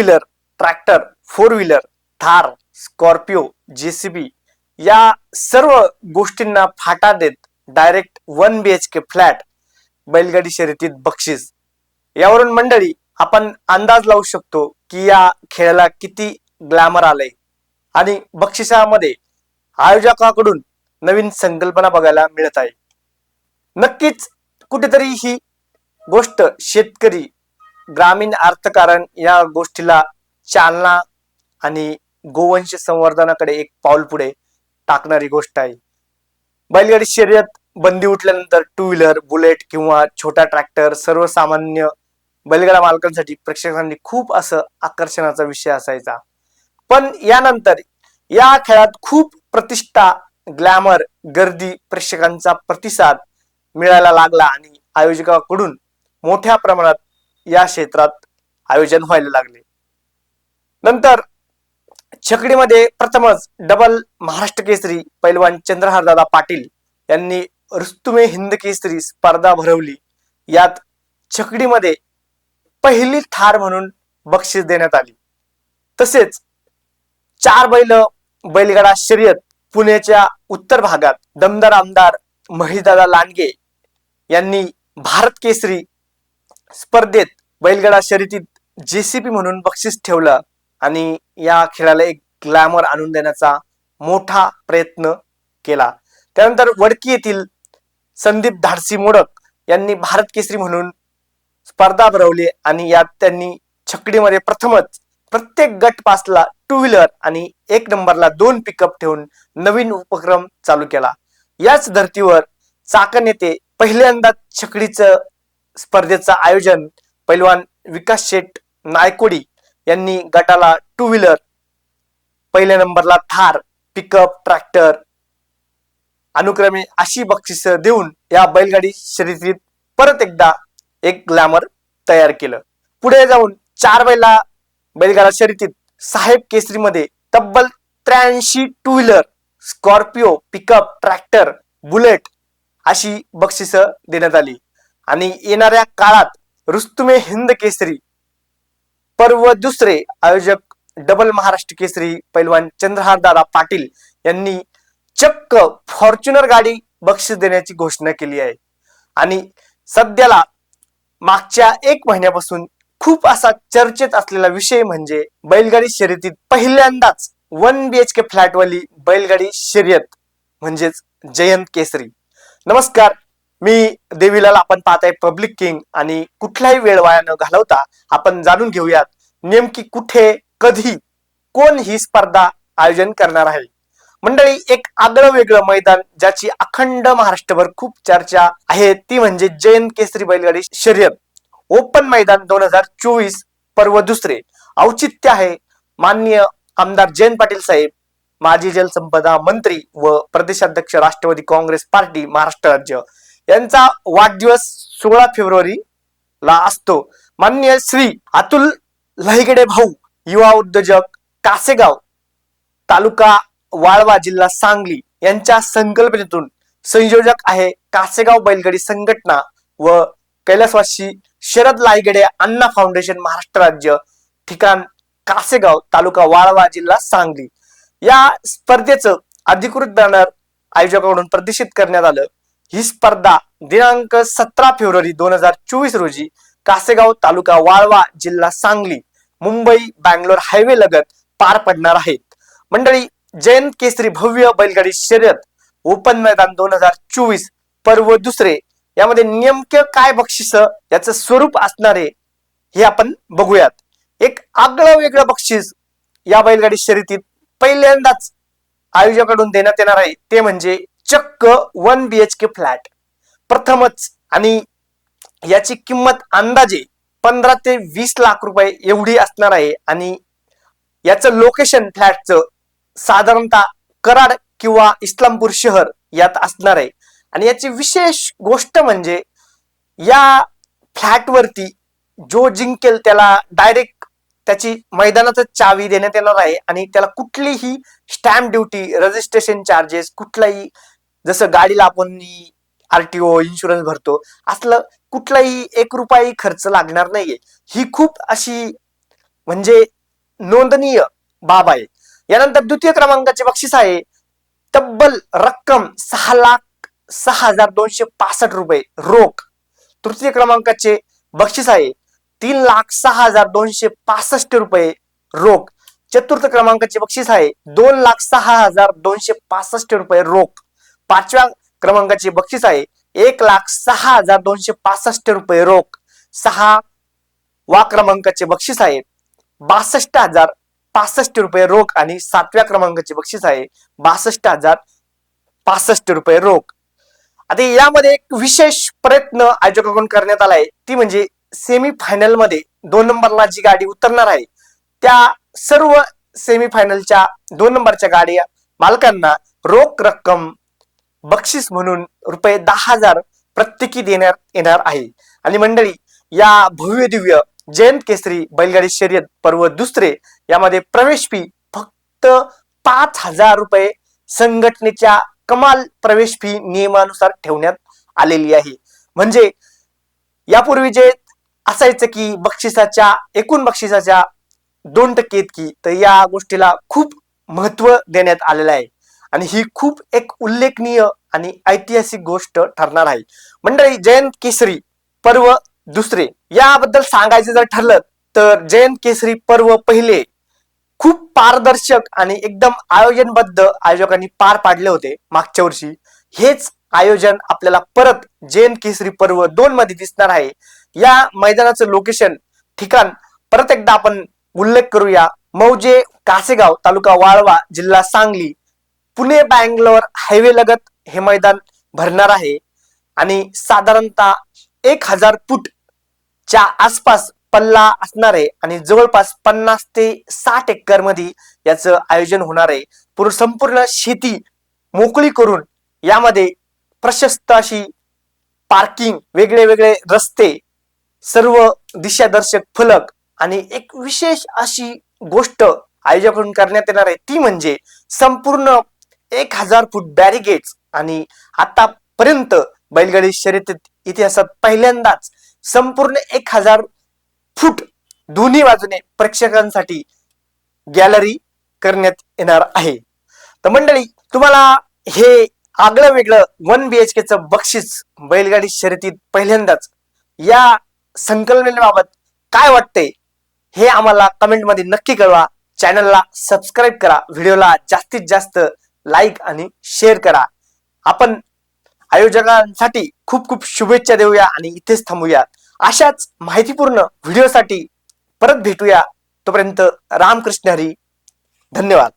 Wheeler tractor four wheeler Thar Scorpio JCB या सर्व गोष्टींना फाटा देत direct one B H K flat बैलगाडी शर्यतीत बक्षीस. यावरून मंडळी आपण अंदाज लावू शकतो की या खेळाला किती ग्लॅमर आलंय. आणि बक्षिसामध्ये आयोजकाकडून नवीन संकल्पना बघायला मिळत आहे. नक्कीच कुठेतरी ही गोष्ट शेतकरी ग्रामीण अर्थकारण या गोष्टीला चालना आणि गोवंश संवर्धनाकडे एक पाऊल पुढे टाकणारी गोष्ट आहे. बैलगाडी शर्यत बंदी उठल्यानंतर टू व्हीलर बुलेट किंवा छोटा ट्रॅक्टर सर्वसामान्य बैलगाडा मालकांसाठी प्रेक्षकांनी खूप असं आकर्षणाचा विषय असायचा. पण यानंतर या खेळात खूप प्रतिष्ठा ग्लॅमर गर्दी प्रेक्षकांचा प्रतिसाद मिळायला लागला आणि आयोजकाकडून मोठ्या प्रमाणात या क्षेत्रात आयोजन व्हायला लागले. नंतर छकडीमध्ये प्रथमच डबल महाराष्ट्र केसरी पैलवान चंद्रहारदादा पाटील यांनी रुस्तुमे हिंद केसरी स्पर्धा भरवली. यात छकडीमध्ये पहिली थार म्हणून बक्षीस देण्यात आली. तसेच चार बैल बैलगाडा शर्यत पुण्याच्या उत्तर भागात दमदार आमदार महेशदादा लांडगे यांनी भारत केसरी स्पर्धेत बैलगडा शर्यतीत जेसीपी म्हणून बक्षीस ठेवलं आणि या खेळाला एक ग्लॅमर आणून देण्याचा मोठा प्रयत्न केला. त्यानंतर वडकी येथील संदीप धाडसी मोडक यांनी भारत केसरी म्हणून स्पर्धा भरवली आणि यात त्यांनी छकडीमध्ये प्रथमच प्रत्येक गट पासला टू व्हीलर आणि एक नंबरला दोन पिकअप ठेवून नवीन उपक्रम चालू केला. याच धर्तीवर चाकण येथे पहिल्यांदा छकडीचं स्पर्धेचं आयोजन पैलवान विकास शेठ नायकोडी यांनी गटाला टू व्हीलर पहिल्या नंबरला थार पिकअप ट्रॅक्टर अनुक्रमे अशी बक्षिस देऊन या बैलगाडी शर्यतीत परत एकदा एक ग्लॅमर तयार केलं. पुढे जाऊन चार बैला बैलगाडा शर्यतीत साहेब केसरीमध्ये तब्बल त्र्याऐंशी two wheeler Scorpio pickup tractor Bullet अशी बक्षिस देण्यात आली. आणि येणाऱ्या काळात रुस्तुमे हिंद केसरी. पर्व दुसरे आयोजक डबल महाराष्ट्र केसरी पैलवान चंद्रहार दादा पाटील यांनी चक्क फॉर्च्युनर गाडी बक्षीस देण्याची घोषणा केली आहे. आणि सध्याला मागच्या एक महिन्यापासून खूप असा चर्चेत असलेला विषय म्हणजे बैलगाडी शर्यतीत पहिल्यांदाच वन बी एच के फ्लॅटवाली बैलगाडी शर्यत म्हणजेच जयंत केसरी. नमस्कार मी देवीलाल आपण पाहत आहे पब्लिक किंग आणि कुठलाही वेळ वाया न घालवता आपण जाणून घेऊयात नेमकी कुठे कधी कोण ही स्पर्धा आयोजन करणार आहे. मंडळी एक आगळं वेगळं मैदान ज्याची अखंड महाराष्ट्रभर खूप चर्चा आहे ती म्हणजे जयंत केसरी बैलगाडी शर्यत ओपन मैदान दोन हजार चोवीस पर्व दुसरे. औचित्य आहे. माननीय आमदार जयंत पाटील साहेब माजी जलसंपदा मंत्री व प्रदेशाध्यक्ष राष्ट्रवादी काँग्रेस पार्टी महाराष्ट्र राज्य. यांचा वाढदिवस सोळा फेब्रुवारी ला असतो. माननीय श्री अतुल लहिगडे भाऊ युवा उद्योजक कासेगाव तालुका वाळवा जिल्हा सांगली यांच्या संकल्पनेतून संयोजक आहे कासेगाव बैलगाडी संघटना व कैलासवासी शरद लायगडे अण्णा फाउंडेशन महाराष्ट्र राज्य ठिकाण कासेगाव तालुका वाळवा जिल्हा सांगली. या स्पर्धेचं अधिकृत बॅनर आयोजकाकडून प्रदर्शित करण्यात आलं. ही स्पर्धा दिनांक सतरा फेब्रुवारी दोन हजार चोवीस रोजी कासेगाव तालुका वाळवा जिल्हा सांगली मुंबई बँगलोर हायवे लगत पार पडणार आहेत. मंडळी जयंत केसरी भव्य बैलगाडी शर्यत ओपन मैदान दोन हजार चोवीस पर्व दुसरे यामध्ये नेमकं काय बक्षिस याचं स्वरूप असणार आहे हे आपण बघूयात. एक आगळं वेगळं बक्षीस या बैलगाडी शर्यतीत पहिल्यांदाच आयोजकाकडून देण्यात येणार आहे. ते म्हणजे चक्क one B H K flat. प्रथमच आणि याची किंमत अंदाजे पंधरा ते वीस लाख रुपये एवढी असणार आहे आणि याचं लोकेशन फ्लॅटचं साधारणतः कराड किंवा इस्लामपूर शहर यात असणार आहे. आणि याची विशेष गोष्ट म्हणजे या फ्लॅटवरती जो जिंकेल त्याला डायरेक्ट त्याची मैदानाचं चावी देण्यात येणार आहे आणि त्याला कुठलीही स्टॅम्प ड्युटी रजिस्ट्रेशन चार्जेस कुठलाही जसं गाडीला आपण आरटीओ इन्शुरन्स भरतो असलं कुठलाही एक रुपयाही खर्च लागणार नाहीये. ही खूप अशी म्हणजे नोंदनीय बाब आहे. यानंतर द्वितीय क्रमांकाचे बक्षीस आहे. तब्बल रक्कम सहा लाख सहा हजार दोनशे पासष्ट रुपये रोख. तृतीय क्रमांकाचे बक्षीस आहे. तीन लाख सहा हजार दोनशे पासष्ट रुपये रोख. चतुर्थ क्रमांकाचे बक्षीस आहे. दोन लाख सहा हजार दोनशे पासष्ट रुपये रोख. पाचव्या क्रमांकाचे बक्षीस आहे. एक लाख सहा हजार दोनशे पासष्ट रुपये रोख. सहा वा क्रमांकाचे बक्षीस आहे. बासष्ट हजार पासष्ट रुपये रोख आणि सातव्या क्रमांकाचे बक्षीस आहे. बासष्ट हजार पासष्ट रुपये रोख. आता यामध्ये एक विशेष प्रयत्न आयोजकाकडून करण्यात आलाय ती म्हणजे सेमी फायनलमध्ये दोन नंबरला जी गाडी उतरणार आहे त्या सर्व सेमी फायनलच्या दोन नंबरच्या गाड्या मालकांना रोख रक्कम बक्षीस म्हणून रुपये दहा हजार प्रत्येकी देण्यात येणार आहे. आणि मंडळी या भव्य दिव्य जयंत केसरी बैलगाडी शर्यत पर्व दुसरे यामध्ये प्रवेश फी फक्त पाच हजार रुपये संघटनेच्या कमाल प्रवेश फी नियमानुसार ठेवण्यात आलेली आहे. म्हणजे यापूर्वी जे असायचं की बक्षिसाच्या एकूण बक्षिसाच्या दोन टक्के इतकी तर या गोष्टीला खूप महत्त्व देण्यात आलेलं आहे. आणि ही खूप एक उल्लेखनीय आणि ऐतिहासिक गोष्ट ठरणार आहे. मंडळी जयंत केसरी पर्व दुसरे. याबद्दल सांगायचं जर ठरलं तर जयंत केसरी पर्व पहिले खूप पारदर्शक आणि एकदम आयोजनबद्ध आयोजकांनी पार पाडले होते मागच्या वर्षी. हेच आयोजन आपल्याला परत जैन केसरी पर्व दोन मध्ये दिसणार आहे. या मैदानाचं लोकेशन ठिकाण परत एकदा आपण उल्लेख करूया. मौजे कासेगाव तालुका वाळवा जिल्हा सांगली. पुणे बँगलोर हायवे लगत हे मैदान भरणार आहे. आणि साधारणतः एक हजार फूट च्या आसपास पल्ला असणार आहे. आणि जवळपास पन्नास ते साठ एकरमध्ये याचं आयोजन होणार आहे. पूर्ण संपूर्ण शेती मोकळी करून यामध्ये प्रशस्त अशी पार्किंग वेगळे वेगळे रस्ते सर्व दिशादर्शक फलक आणि एक विशेष अशी गोष्ट आयोजकांकडून करण्यात येणार आहे. ती म्हणजे संपूर्ण एक हजार फूट बॅरिगेट्स आणि आतापर्यंत बैलगाडी शर्यतीत इतिहासात पहिल्यांदाच संपूर्ण एक हजार फूट दोन्ही बाजूने प्रेक्षकांसाठी गॅलरी करण्यात येणार आहे. तर मंडळी तुम्हाला हे आगळं वेगळं वन बी एच केचं बक्षीस बैलगाडी शर्यतीत पहिल्यांदाच या संकल्पनेबाबत काय वाटतंय हे आम्हाला कमेंटमध्ये नक्की कळवा. चॅनलला सबस्क्राईब करा. व्हिडिओला जास्तीत जास्त लाईक आणि शेअर करा. आपण आयोजकांसाठी खूप खूप शुभेच्छा देऊया आणि इथेच थांबूया. अशाच माहितीपूर्ण व्हिडिओसाठी परत भेटूया. तोपर्यंत रामकृष्ण हरी. धन्यवाद.